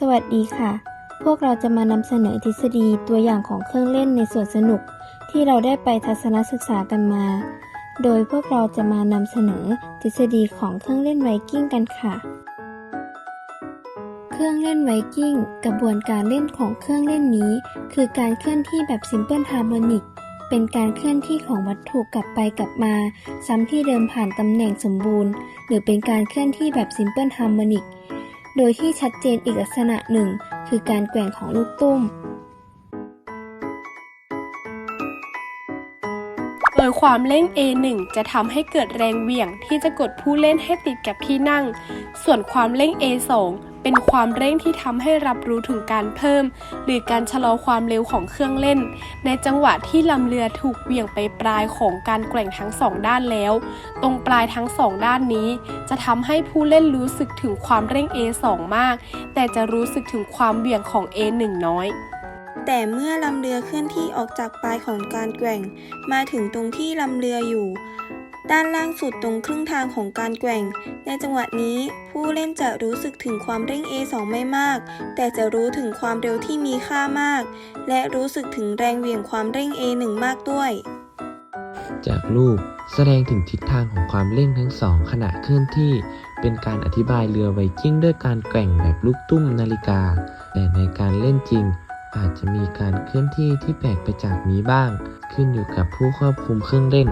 สวัสดีค่ะ พวกเราจะมานำเสนอทฤษฎีตัวอย่างของเครื่องเล่นในสวนสนุก ที่เราได้ไปทัศนศึกษากันมา โดยพวกเราจะมานำเสนอทฤษฎีของเครื่องเล่นไวกิ้งกันค่ะ เครื่องเล่นไวกิ้งกระบวนการเล่นของเครื่องเล่นนี้ คือการเคลื่อนที่แบบซิมเ l ิลฮาร์โมนิก เป็นการเคลื่อนที่ของวัตถุกลับไปกลับมา ซ้ำที่เดิมผ่านตำแหน่งสมบูรณ์ หรือเป็นการเคลื่อนที่แบบซิมเ l ิลฮาร์โมนิก โดยที่ชัดเจนอีกลักษณะหนึ่ง คือการแกว่งของลูกตุ้ม โดยความเร่ง A1 จะทำให้เกิดแรงเหวี่ยงที่จะกดผู้เล่นให้ติดกับที่นั่ง ส่วนความเร่ง A2 เป็นความเร่งที่ทำให้รับรู้ถึงการเพิ่ม หรือการชะลอความเร็วของเครื่องเล่น ในจังหวะที่ลำเรือถูกเหวี่ยงไปปลายของการแกว่งทั้งสองด้านแล้ว ตรงปลายทั้งสองด้านนี้ จะทำให้ผู้เล่นรู้สึกถึงความเร่ง A2 มาก แต่จะรู้สึกถึงความเหวี่ยงของ A1 น้อยแต่เมื่อลำเรือเคลื่อนที่ออกจากปลายของการแกว่ง มาถึงตรงที่ลำเรืออยู่ ด้านล่างสุดตรงครึ่งทางของการแกว่ง ในจังหวะนี้ ผู้เล่นจะรู้สึกถึงความเร่ง A2 ไม่มาก แต่จะรู้ถึงความเร็วที่มีค่ามาก และรู้สึกถึงแรงเหวี่ยงความเร่ง A1 มากด้วย จากรูปแสดงถึงทิศทางของความเร่งทั้งสองขณะเคลื่อนที่ เป็นการอธิบายเรือไวกิ้งด้วยการแกว่งแบบลูกตุ้มนาฬิกา แต่ในการเล่นจริง อาจจะมีการเคลื่อนที่ที่แปลกไปจากนี้บ้าง ขึ้นอยู่กับผู้ควบคุมเครื่องเล่น